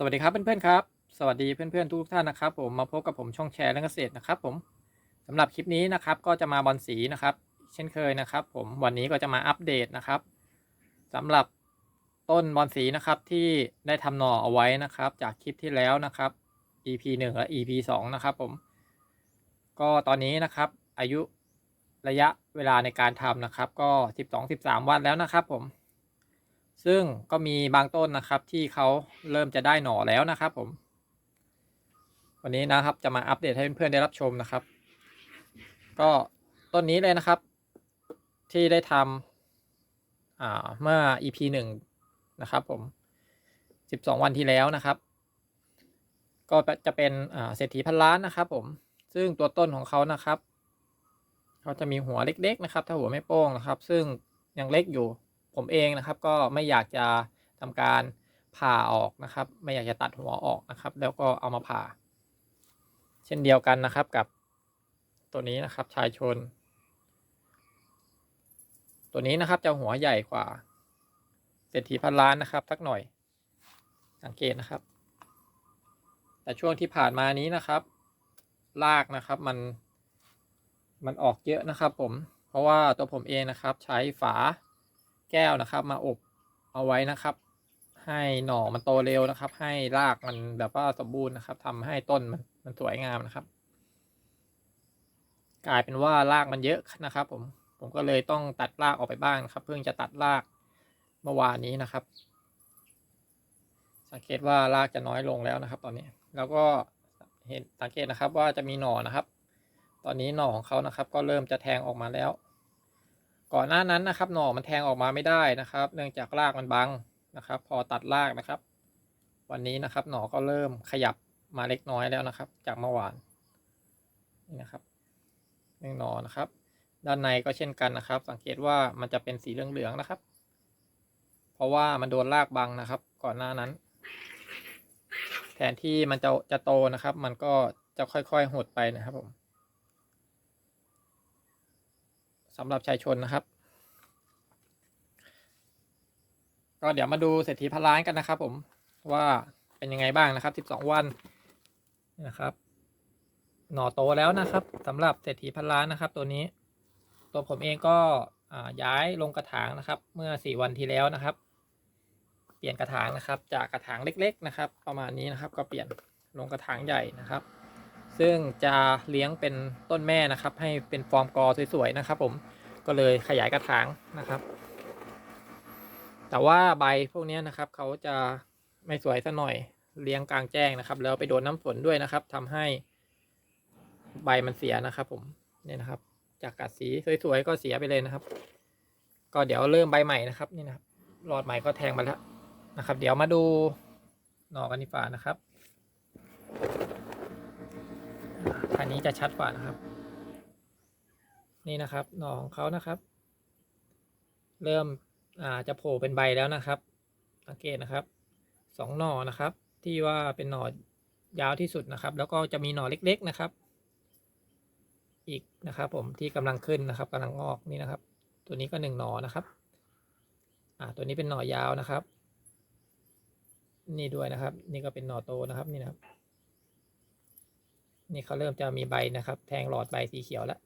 สวัสดีครับเพื่อนๆครับ สวัสดีเพื่อนๆทุกท่านนะครับ ผมมาพบกับผมช่องแชร์และเกษตรนะครับผมสำหรับคลิปนี้นะครับก็จะมาบอลสีนะครับ เช่นเคยนะครับ ผมวันนี้ก็จะมาอัปเดตนะครับสำหรับต้นบอลสีนะครับที่ได้ทำหน่อเอาไว้นะครับ จากคลิปที่แล้วนะครับ EP 1 และ EP 2 นะครับผม ก็ตอนนี้นะครับ อายุระยะเวลาในการทำนะครับ ก็ 12-13 วันแล้วนะครับ ผม ซึ่งก็มีบางต้นนะครับที่เขาเริ่มจะได้หน่อแล้วนะครับผม วันนี้นะครับจะมาอัปเดตให้เพื่อนๆได้รับชมนะครับ ก็ต้นนี้เลยนะครับ ที่ได้ทำเมื่อ EP หนึ่งนะครับผม12วันที่แล้วนะครับ ก็จะเป็นเศรษฐีพันล้านนะครับ ผม ซึ่งตัวต้นของเขานะครับเขาจะมีหัวเล็ก ๆ นะครับ ถ้าหัวไม่โป้งนะครับ ซึ่งยังเล็กอยู่ ผมเองนะครับก็ไม่อยากจะทำการผ่าออกนะครับ ไม่อยากจะตัดหัวออกนะครับ แล้วก็เอามาผ่า เช่นเดียวกันนะครับกับตัวนี้นะครับชายชน ตัวนี้นะครับจะหัวใหญ่กว่าเศรษฐีพันล้านนะครับสักหน่อย สังเกตนะครับ แต่ช่วงที่ผ่านมานี้นะครับรากนะครับมันมันออกเยอะนะครับผมเพราะว่าตัวผมเองนะครับใช้ฝา แก้วนะครับ มาอบเอาไว้นะครับ ให้หน่อมันโตเร็วนะครับ ให้รากมันแบบว่าสมบูรณ์นะครับทำให้ต้นมันมันสวยงามนะครับ กลายเป็นว่ารากมันเยอะนะครับ ผมผมก็เลยต้องตัดรากออกไปบ้างครับ เพิ่งจะตัดรากเมื่อวานนี้นะครับ สังเกตว่ารากจะน้อยลงแล้วนะครับ ตอนนี้แล้วก็เห็นสังเกตนะครับว่าจะมีหน่อนะครับ ตอนนี้หน่อของเขานะครับ ก็เริ่มจะแทงออกมาแล้ว ก่อนหน้านั้นนะครับหน่อมันแทงออกมาไม่ได้นะครับ เนื่องจากรากมันบังนะครับ พอตัดรากนะครับ วันนี้นะครับหน่อก็เริ่มขยับมาเล็กน้อยแล้วนะครับ จากเมื่อวานนี่นะครับหนึ่งหน่อนะครับ ด้านในก็เช่นกันนะครับ สังเกตว่ามันจะเป็นสีเหลืองๆนะครับ เพราะว่ามันโดนรากบังนะครับ ก่อนหน้านั้น แทนที่มันจะจะโตนะครับ มันก็จะค่อยๆหดไปนะครับผม สำหรับชายชนนะครับ ก็เดี๋ยวมาดูเศรษฐีพันล้านกันนะครับผมว่าเป็นยังไงบ้างนะครับ 12 วันนะครับ หน่อโตแล้วนะครับสำหรับเศรษฐีพันล้านนะครับ ตัวนี้ ตัวผมเองก็ย้ายลงกระถางนะครับ เมื่อ 4 วันที่แล้วนะครับ เปลี่ยนกระถางนะครับ จากกระถางเล็ก ๆ นะครับ ประมาณนี้นะครับ ก็เปลี่ยนลงกระถางใหญ่นะครับ ซึ่งจะเลี้ยงเป็นต้นแม่นะครับ ให้เป็นฟอร์มกอสวยๆนะครับ ผมก็เลยขยายกระถางนะครับ แต่ว่าใบพวกนี้นะครับเขาจะไม่สวยซะหน่อยเลี้ยงกลางแจ้งนะครับ แล้วไปโดนน้ำฝนด้วยนะครับทำให้ใบมันเสียนะครับ ผมเนี่ยนะครับ จากกัดสีสวยๆก็เสียไปเลยนะครับ ก็เดี๋ยวเริ่มใบใหม่นะครับนี่นะครับหลอดใหม่ก็แทงมาแล้วนะครับ เดี๋ยวมาดูหน่อกันดีฝ่านะครับ อันนี้จะชัดกว่านะครับ นี่นะครับหน่อของเขานะครับ เริ่มอ่าจะโผล่เป็นใบแล้วนะครับ สังเกตนะครับสองหน่อนะครับ ที่ว่าเป็นหน่อยาวที่สุดนะครับ แล้วก็จะมีหน่อเล็ก ๆนะครับ อีกนะครับ ผมที่กำลังขึ้นนะครับกำลังงอกนี่นะครับ ตัวนี้ก็หนึ่งหน่อนะครับ อ่าตัวนี้เป็นหน่อยาวนะครับ นี่ด้วยนะครับ นี่ก็เป็นหน่อโตนะครับนี่นะครับ นี่เขาเริ่มจะมีใบนะครับ แทงหลอดใบสีเขียวแล้ว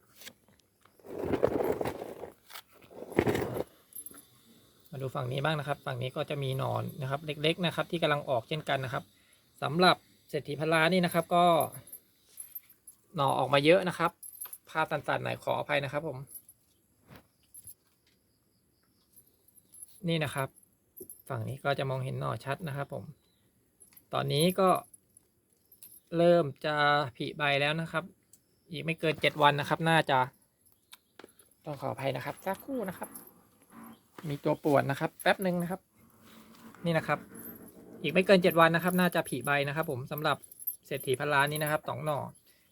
มาดูฝั่งนี้บ้างนะครับ ฝั่งนี้ก็จะมีหนอนนะครับ เล็ก ๆ นะครับ ที่กำลังออกเช่นกันนะครับสำหรับเศรษฐีพลานี่นะครับ ก็หน่อออกมาเยอะนะครับ ภาพตันๆหน่อยขออภัยนะครับผมนี่นะครับ ฝั่งนี้ก็จะมองเห็นหน่อชัดนะครับผม ตอนนี้ก็ เริ่มจะผลิใบแล้วนะครับ อีกไม่เกินเจ็ดวันนะครับ น่าจะ ต้องขออภัยนะครับสักครู่นะครับ มีตัวปวนนะครับ แป๊บหนึ่งนะครับ นี่นะครับ อีกไม่เกินเจ็ดวันนะครับ น่าจะผีใบนะครับ ผมสำหรับเศรษฐีพันล้านนี้นะครับสองหน่อ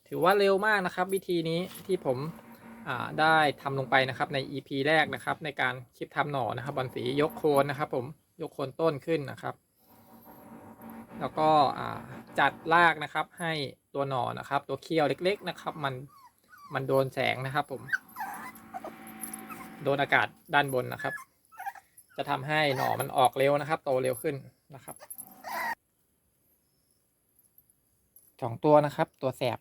ถือว่าเร็วมากนะครับ วิธีนี้ที่ผมได้ทำลงไปนะครับใน EP แรกนะครับ ในการคลิปทำหน่อนะครับบอลสียกโคนนะครับ ผมยกโคนต้นขึ้นนะครับ แล้วก็ จัดรากนะครับ ให้ตัวหนอนนะครับ ตัวเคี้ยวเล็ก ๆนะครับ มันมันโดนแสงนะครับ ผม โดนอากาศด้านบนนะครับ จะทำให้หน่อมันออกเร็วนะครับ โตเร็วขึ้นนะครับสองตัวนะครับ ตัวแสบ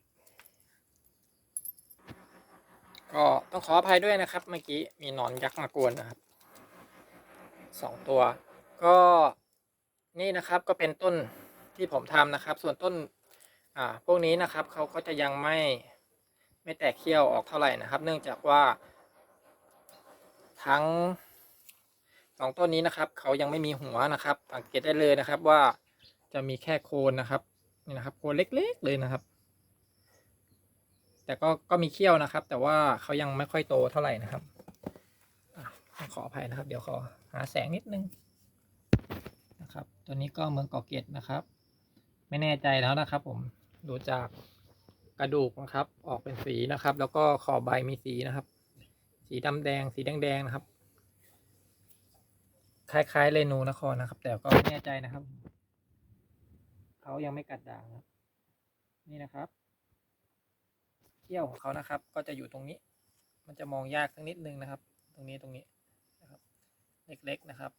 ก็ต้องขออภัยด้วยนะครับ เมื่อกี้มีหนอนยักษ์มากวนนะครับสองตัว ก็นี่นะครับก็เป็นต้น ที่ผมทำนะครับ ส่วนต้นอ่าพวกนี้นะครับเขาก็จะยังไม่ไม่แตกเขี้ยวออกเท่าไหร่นะครับ เนื่องจากว่า ทั้งสองต้นนี้นะครับเขายังไม่มีหัวนะครับ สังเกตได้เลยนะครับว่าจะมีแค่โคนนะครับนี่นะครับโคนเล็กๆเลยนะครับ แต่ก็ก็มีเขี้ยวนะครับ แต่ว่าเขายังไม่ค่อยโตเท่าไหร่นะครับขออภัยนะครับ เดี๋ยวขอหาแสงนิดนึงนะครับ ตัวนี้ก็เมืองเกาะเกตนะครับ ไม่แน่ใจแล้วนะครับผมดูจากกระดูกนะครับ ออกเป็นสีนะครับ แล้วก็ขอบใบมีสีนะครับ สีดำแดง สีแดงๆนะครับ คล้ายๆเรนูนครนะครับ แต่ก็ไม่แน่ใจนะครับเขายังไม่กัดด่างนะครับนี่นะครับเขี้ยวของเขานะครับ ก็จะอยู่ตรงนี้ มันจะมองยากสักนิดนึงนะครับ ตรงนี้ตรงนี้นะครับ เล็กๆนะครับ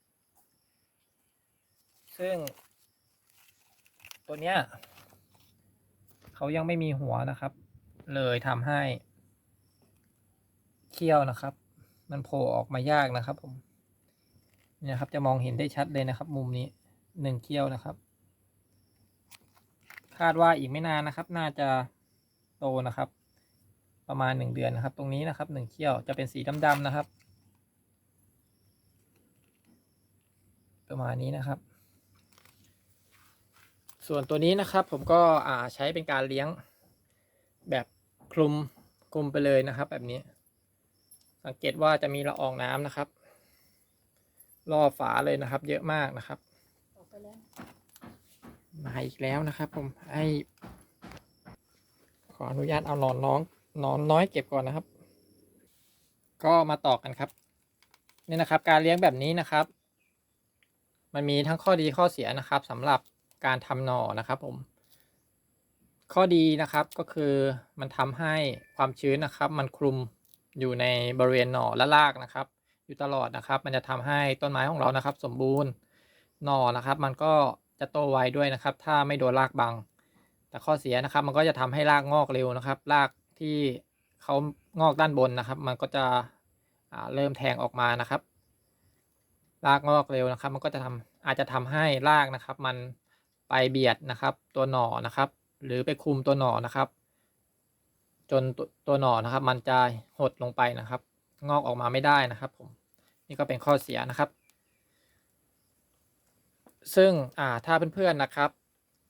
ซึ่ง ตัวเนี้ยเขายังไม่มีหัวนะครับ เลยทำให้เขี้ยวนะครับ มันโผล่ออกมายากนะครับ ผมเนี่ยครับ จะมองเห็นได้ชัดเลยนะครับ มุมนี้หนึ่งเขี้ยวนะครับ คาดว่าอีกไม่นานนะครับ น่าจะโตนะครับ ประมาณหนึ่งเดือนนะครับ ตรงนี้นะครับหนึ่งเขี้ยวจะเป็นสีดำๆนะครับ ประมาณนี้นะครับ ส่วนตัวนี้นะครับผมก็อ่าใช้เป็นการเลี้ยงแบบคลุมคลุมไปเลยนะครับ แบบนี้ สังเกตว่าจะมีละอองน้ำนะครับรอบฝาเลยนะครับ เยอะมากนะครับออกไปแล้วมาอีกแล้วนะครับ ผมให้ขออนุญาตเอานอนน้องนอนน้อยเก็บก่อนนะครับ ก็มาต่อกันครับนี่นะครับ การเลี้ยงแบบนี้นะครับ มันมีทั้งข้อดีข้อเสียนะครับสำหรับ การทำหน่อนะครับผม ข้อดีนะครับก็คือมันทำให้ความชื้นนะครับ มันคลุมอยู่ในบริเวณหน่อและรากนะครับ อยู่ตลอดนะครับ มันจะทำให้ต้นไม้ของเรานะครับ สมบูรณ์หน่อนะครับ มันก็จะโตไวด้วยนะครับ ถ้าไม่โดนรากบัง แต่ข้อเสียนะครับ มันก็จะทำให้รากงอกเร็วนะครับ รากที่เขางอกด้านบนนะครับ มันก็จะเริ่มแทงออกมานะครับ รากงอกเร็วนะครับ มันก็จะทำอาจจะทำให้รากนะครับ มัน ไปเบียดนะครับ ตัวหน่อนะครับ หรือไปคุมตัวหน่อนะครับ จนตัวตัวหน่อนะครับ มันจะหดลงไปนะครับ งอกออกมาไม่ได้นะครับผมนี่ก็เป็นข้อเสียนะครับ ซึ่งอ่าถ้าเพื่อนๆนะครับ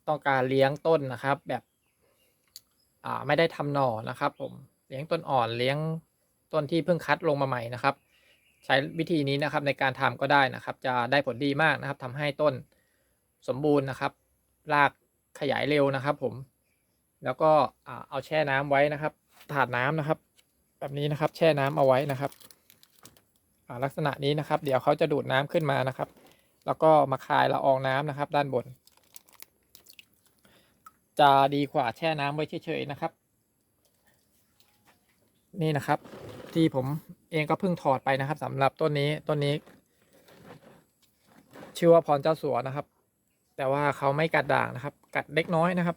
ต้องการเลี้ยงต้นนะครับ แบบอ่าไม่ได้ทำหน่อนะครับ ผมเลี้ยงต้นอ่อนเลี้ยงต้นที่เพิ่งคัดลงมาใหม่นะครับ ใช้วิธีนี้นะครับในการทำก็ได้นะครับ จะได้ผลดีมากนะครับทำให้ต้นสมบูรณ์นะครับ รากขยายเร็วนะครับ ผม แล้วก็เอาแช่น้ำไว้นะครับ ถาดน้ำนะครับ แบบนี้นะครับ แช่น้ำเอาไว้นะครับลักษณะนี้นะครับ เดี๋ยวเขาจะดูดน้ำขึ้นมานะครับ แล้วก็มาคายละอองน้ำนะครับ ด้านบน จะดีกว่าแช่น้ำไว้เฉยๆนะครับ นี่นะครับ ที่ผมเองก็เพิ่งถอดไปนะครับสำหรับต้นนี้ต้นนี้ ชื่อว่าพรเจ้าสัวนะครับ แต่ว่าเขาไม่กัดด่างนะครับ กัดเล็กน้อยนะครับ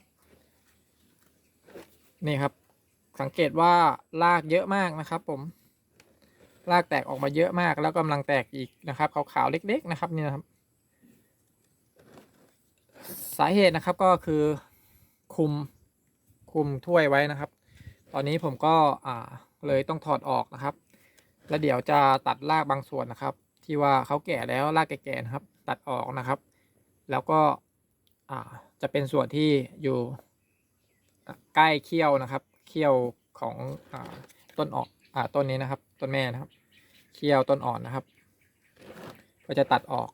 นี่ครับ สังเกตว่ารากเยอะมากนะครับ ผมรากแตกออกมาเยอะมาก แล้วกำลังแตกอีกนะครับขาวๆเล็ก ๆ นะครับนี่นะครับ สาเหตุนะครับก็คือคุมคุมถ้วยไว้นะครับ ตอนนี้ผมก็อ่าเลยต้องถอดออกนะครับ แล้วเดี๋ยวจะตัดรากบางส่วนนะครับ ที่ว่าเขาแก่แล้วรากแก่ๆนะครับ ตัดออกนะครับ แล้วก็จะเป็นส่วนที่อยู่ใกล้เขี้ยวนะครับ เขี้ยวของอต้นออกอต้นนี้นะครับ ต้นแม่นะครับ เขี้ยวต้นอ่อนนะครับ ก็จะตัดออก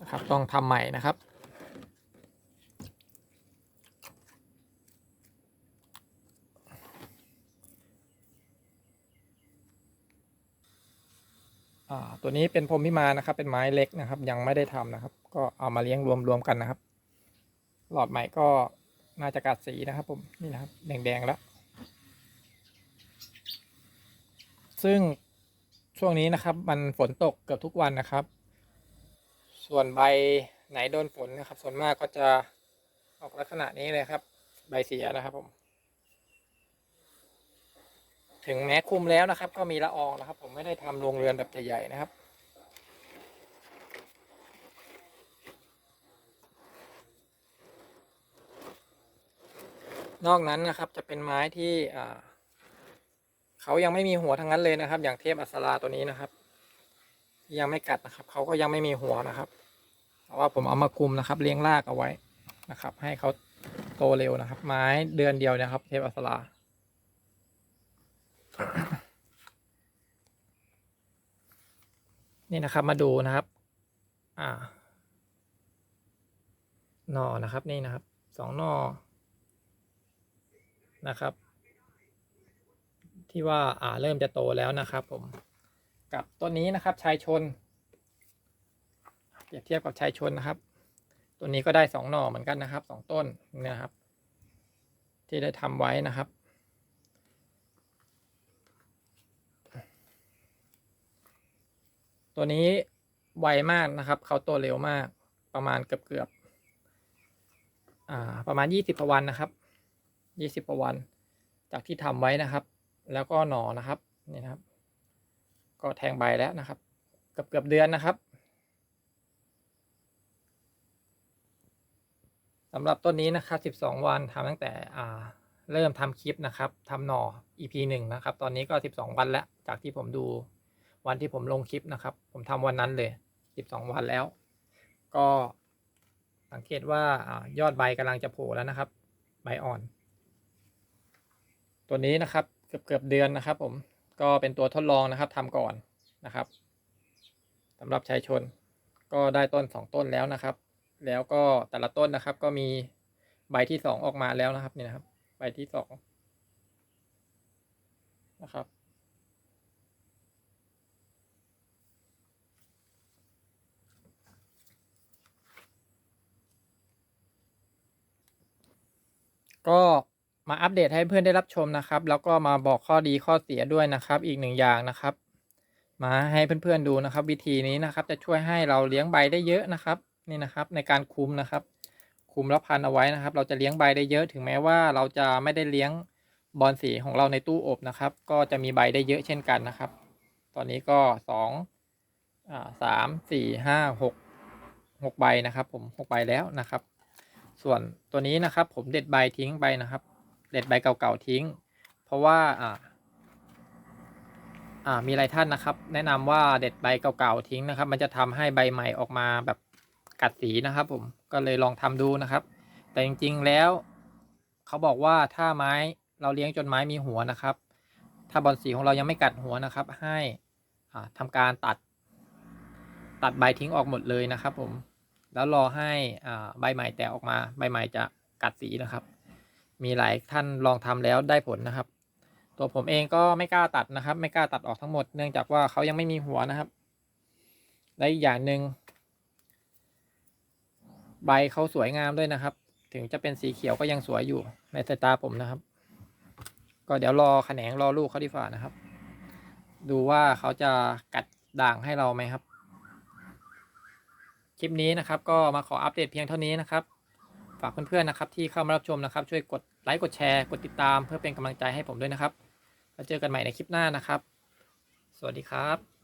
นะครับ ต้องทำใหม่นะครับ ตัวนี้เป็นพรมพิมานนะครับ เป็นไม้เล็กนะครับ ยังไม่ได้ทำนะครับ ก็เอามาเลี้ยงรวมๆกันนะครับ หลอดใหม่ก็น่าจะกัดสีนะครับ ผมนี่นะครับ แดงๆแล้ว ซึ่งช่วงนี้นะครับ มันฝนตกเกือบทุกวันนะครับ ส่วนใบไหนโดนฝนนะครับ ส่วนมากก็จะออกลักษณะนี้เลยครับ ใบเสียนะครับผม ถึงแม้คุมแล้วนะครับ ก็มีละอองนะครับ ผมไม่ได้ทำโรงเรือนแบบใหญ่ๆนะครับนอกนั้นนะครับจะเป็นไม้ที่เขายังไม่มีหัวทั้งนั้นเลยนะครับ อย่างเทพอัสราตัวนี้นะครับ ยังไม่กัดนะครับเขาก็ยังไม่มีหัวนะครับแต่ว่าผมเอามาคุมนะครับเลี้ยงรากเอาไว้นะครับ ให้เขาโตเร็วนะครับ ไม้เดือนเดียวนะครับ เทพอัสรา นี่นะครับมาดูนะครับ อ่าหน่อนะครับนี่นะครับสองหน่อนะครับ ที่ว่าอ่าเริ่มจะโตแล้วนะครับ ผม กับต้นนี้นะครับชายชน เปรียบเทียบกับชายชนนะครับ ตัวนี้ก็ได้สองหน่อเหมือนกันนะครับสองต้นนี่นะครับ ที่ได้ทำไว้นะครับ ตัวนี้ไวมากนะครับเขาโตเร็วมากประมาณเกือบเกือบประมาณยี่สิบกวันนะครับยี่สิบกวัน จากที่ทำไว้นะครับ แล้วก็หนอนะครับนี่นะครับ ก็แทงใบแล้วนะครับ เกือบเกือบเดือนนะครับสำหรับต้นนี้นะครับสิบสองวันทำตั้งแต่เริ่มทำคลิปนะครับทำหนอ EP หนึ่งนะครับ ตอนนี้ก็สิบสองวันแล้ว จากที่ผมดู วันที่ผมลงคลิปนะครับ ผมทำวันนั้นเลยสิบสองวันแล้ว ก็สังเกตว่าอายอดใบกำลังจะโผล่แล้วนะครับ ใบอ่อน ตัวนี้นะครับเกือบเกือบเดือนนะครับ ผมก็เป็นตัวทดลองนะครับทำก่อนนะครับสำหรับชายชน ก็ได้ต้นสองต้นแล้วนะครับ แล้วก็แต่ละต้นนะครับ ก็มีใบที่สองออกมาแล้วนะครับนี่นะครับ ใบที่สองนะครับ ก็มาอัปเดตให้เพื่อนได้รับชมนะครับ แล้วก็มาบอกข้อดีข้อเสียด้วยนะครับ อีกหนึ่งอย่างนะครับ มาให้เพื่อนๆดูนะครับ วิธีนี้นะครับ จะช่วยให้เราเลี้ยงใบได้เยอะนะครับนี่นะครับ ในการคุมนะครับ คุมแล้วพันเอาไว้นะครับ เราจะเลี้ยงใบได้เยอะ ถึงแม้ว่าเราจะไม่ได้เลี้ยงบอลสีของเราในตู้อบนะครับ ก็จะมีใบได้เยอะเช่นกันนะครับ ตอนนี้ก็สองอ่าสามสี่ห้าหกหกใบนะครับ ผมหกใบแล้วนะครับ ส่วนตัวนี้นะครับผมเด็ดใบทิ้งไปนะครับ เด็ดใบเก่าๆทิ้ง เพราะว่าอ่าอ่ามีหลายท่านนะครับ แนะนำว่าเด็ดใบเก่าๆทิ้งนะครับ มันจะทำให้ใบใหม่ออกมาแบบกัดสีนะครับ ผมก็เลยลองทำดูนะครับ แต่จริงๆแล้วเขาบอกว่าถ้าไม้เราเลี้ยงจนไม้มีหัวนะครับ ถ้าบอลสีของเรายังไม่กัดหัวนะครับ ให้อ่าทำการตัดตัดใบทิ้งออกหมดเลยนะครับผม แล้วรอให้อ่าใบใหม่แตกออกมาใบใหม่จะกัดสีนะครับ มีหลายท่านลองทำแล้วได้ผลนะครับ ตัวผมเองก็ไม่กล้าตัดนะครับ ไม่กล้าตัดออกทั้งหมดเนื่องจากว่าเขายังไม่มีหัวนะครับและอีกอย่างหนึ่งใบเขาสวยงามด้วยนะครับ ถึงจะเป็นสีเขียวก็ยังสวยอยู่ในสายตาผมนะครับ ก็เดี๋ยวรอแขนงรอลูกเขาดีฝ่านะครับ ดูว่าเขาจะกัดด่างให้เราไหมครับ คลิปนี้นะครับ ก็มาขออัปเดตเพียงเท่านี้นะครับ ฝากเพื่อนๆนะครับ ที่เข้ามารับชมนะครับ ช่วยกดไลค์กดแชร์กดติดตามเพื่อเป็นกำลังใจให้ผมด้วยนะครับแล้วเจอกันใหม่ในคลิปหน้านะครับ สวัสดีครับ